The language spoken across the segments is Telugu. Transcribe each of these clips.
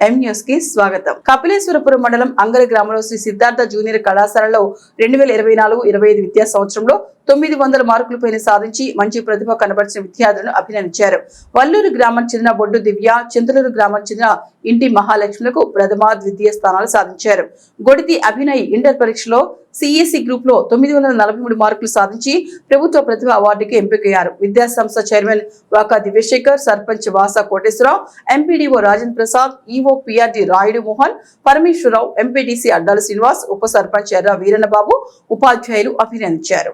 ఎం న్యూస్కి స్వాగతం. కపిలేశ్వరపురం మండలం అంగలి గ్రామంలో శ్రీ సిద్ధార్థ జూనియర్ కళాశాలలో రెండు వేల ఇరవై నాలుగు ఇరవై ఐదు విద్యా సంవత్సరంలో తొమ్మిది వందల మార్కుల పైన సాధించి మంచి ప్రతిభ కనబరిచిన విద్యార్థులను అభినందించారు. వల్లూరు గ్రామం చెందిన బొడ్డు దివ్య చింతలూరు గ్రామం చెందిన ఇంటి మహాలక్ష్ములకు ప్రథమ ద్వితీయ స్థానాలు సాధించారు. గొడితి అభినయ్ ఇంటర్ పరీక్షలో సిఈసి గ్రూప్లో తొమ్మిది వందల నలభై మూడు మార్కులు సాధించి ప్రభుత్వ ప్రతిభ అవార్డుకి ఎంపికయ్యారు. విద్యాసంస్థ chairman Vaka Divyasekhar sarpanch Vasa Koteswararao MPDO Rajendra Prasad EO PRD Rayudu Mohan Parameswararao MPTC Addala Srinivas ఉప సర్పంచ్ ఎర్ర వీరన్నబాబు ఉపాధ్యాయులు అభినందించారు.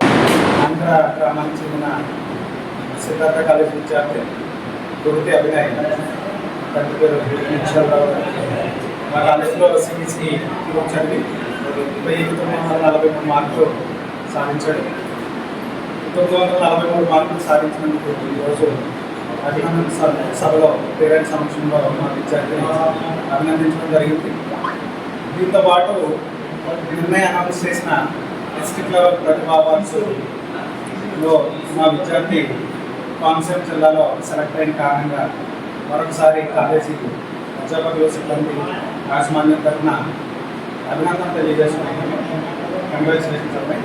ఆంధ్ర గ్రామానికి చెందిన సిద్ధార్థ కాలేజ్ విద్యార్థి గురుతి అభినయ్. తండ్రి పేరు నిశ్చలరావు మా కాలేజీలో సిబిసి గ్రూప్ చదివి వెయ్యి తొమ్మిది వందల నలభై మూడు మార్కులు సాధించాడు. తొమ్మిది వందల నలభై మూడు మార్కులు సాధించినందుకు ఈరోజు అభినందన సభలో పేరెంట్స్ సమక్షంలో మా విద్యార్థిని అభినందించడం జరిగింది. దీంతో పాటు నిర్ణయ అనౌన్స్ చేసిన డిస్ట్రిక్ట్ లెవెల్ ప్రతిభా మా విద్యార్థి కోనసీమ జిల్లాలో సెలెక్ట్ అయిన కారణంగా మరొకసారి కాలేజీ అధ్యాపకులు సిబ్బంది యాజమాన్యం తరఫున అభినందన తెలియజేస్తున్నాను. కంగ్రాచులేషన్స్ అమ్మాయి.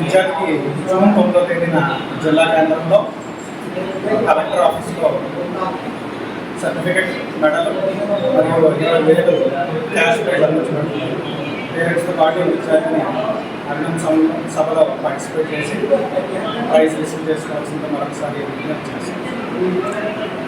విద్యార్థికి జూన్ తొమ్మిదో తేదీన జిల్లా కేంద్రంలో కలెక్టర్ ఆఫీస్లో సర్టిఫికెట్ మెడల్ మరియు ఇరవై వేలు క్యాష్ ప్రైజ్ అందించబడుతుంది. పేరెంట్స్తో పాటు విద్యార్థిని అన్నం సభలో పార్టిసిపేట్ చేసి ప్రైజ్ రిసీవ్ చేసుకోవాల్సిందే మరొకసారి విజ్ఞప్తి చేస్తాను